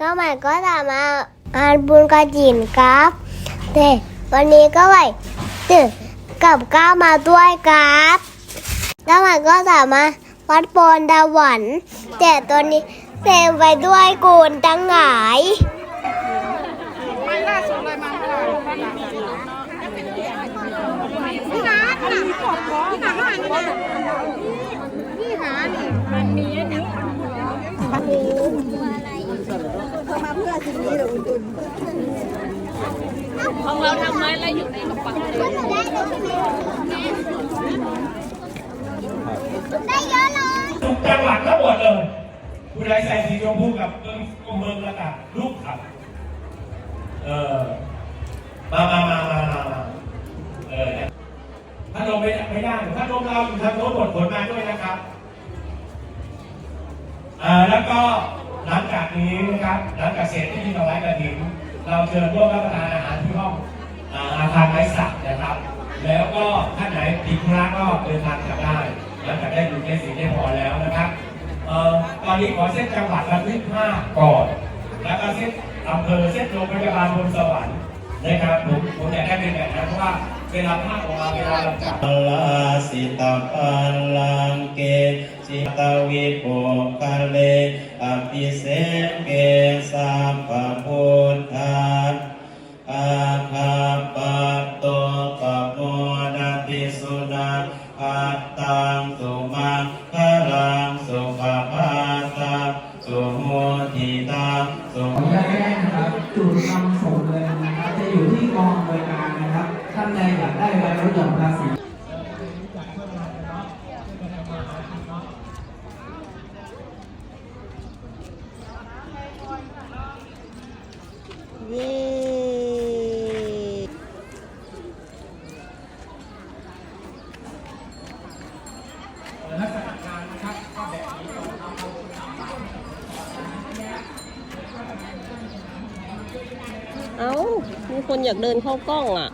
ก็มันก็สามารถงานบุญกระจินครับแต่วันนี้ก็ไปตื่นกับก้าวมาด้วยครับแล้วมันก็สามารถวัดโปนดาหวันแต่ตอนนี้เซมไปด้วยกูนตั้งหงายไม่ล่าสุดเลยมาเมื่อไหร่พี่นัท พี่นัทมีกดเพี่นัทหานี่พี่หานี่มันมีอันของเราทำไม้อะไรอยู่ในกระเป๋าได้เยอะเลยทุกจังหวัดทั้งหมดเลยผู้ใดใส่สีชมพูกับเมืองเมืองระดับลูกครับเออมามามามามามาเออเนี่ยพัดลมไม่ไม่ได้พัดลมเราอยู่ทางโน้นหมดผลมาด้วยนะครับ อ่าแล้วก็หลังจากนี้นะครับหลังจากเสร็จที่ถวายกระถิ่นเราเชิญร่วมรับประทานอาหารที่ห้องอ่าอาคารไร้สักนะครับ แล้วก็ท่านไหนติดธุระก็เดินทางกลับได้หลังจากได้ดูได้สิ่งได้พอแล้วนะครับเอ่อตอนนี้ขอเส้นจังหวัดละที่ห้าก่อน แล้วก็เส้นอำเภอเส้นโรงพยาบาลบนสวรรค์นะครับผมผมอยากได้เป็นแบบนั้นเพราะว่า เวลาภาคออกมาเวลาจับลาสิตาปัลลังเกสิตาวิโปกะเลอภิเสกเกสัพพพุทธาอาภาปโตปโมดติสุนาอัตตังสุมังคลังสุขภาตังสุโมทิตังสุขอนุญาตแจ้งนะครับจุดนำส่งเงินะครับจะอยู่ที่กองอำนวยการนะครับ ท่านใดอยากได้ใบลดหย่อนภาษีเย้เอ้า มีคนอยากเดินเข้ากล้องอะ